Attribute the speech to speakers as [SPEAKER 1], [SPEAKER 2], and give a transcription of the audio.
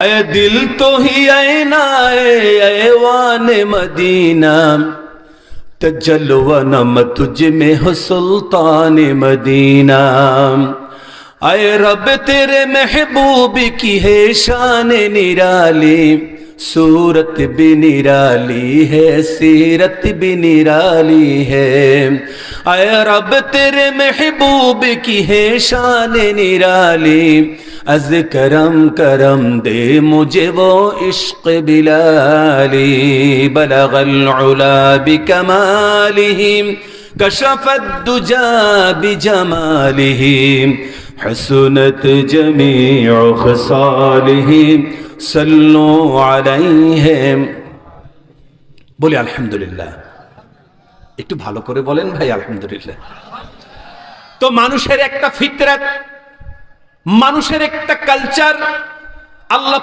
[SPEAKER 1] اے دل تو ہی اے نائے اے وان مدینہ۔ تجلو نم تجھ میں ہو سلطان مدینہ۔ اے رب تیرے محبوب کی ہے شان نرالی۔ صورت بھی نرالی ہے، سیرت بھی نرالی ہے۔ اے رب تیرے محبوب کی ہے شان نرالی۔ আজ করম করম দে مجھے وہ عشق بلالی بلغ العلا بکمالہم کشف الدجا بجمالہم حسنت جمیع خصالہم صلو علیہم
[SPEAKER 2] বলি আলহামদুলিল্লাহ একটু ভালো করে বলেন ভাই আলহামদুলিল্লাহ তো মানুষের একটা ফিতরাত মানুষের একটা কালচার আল্লাহ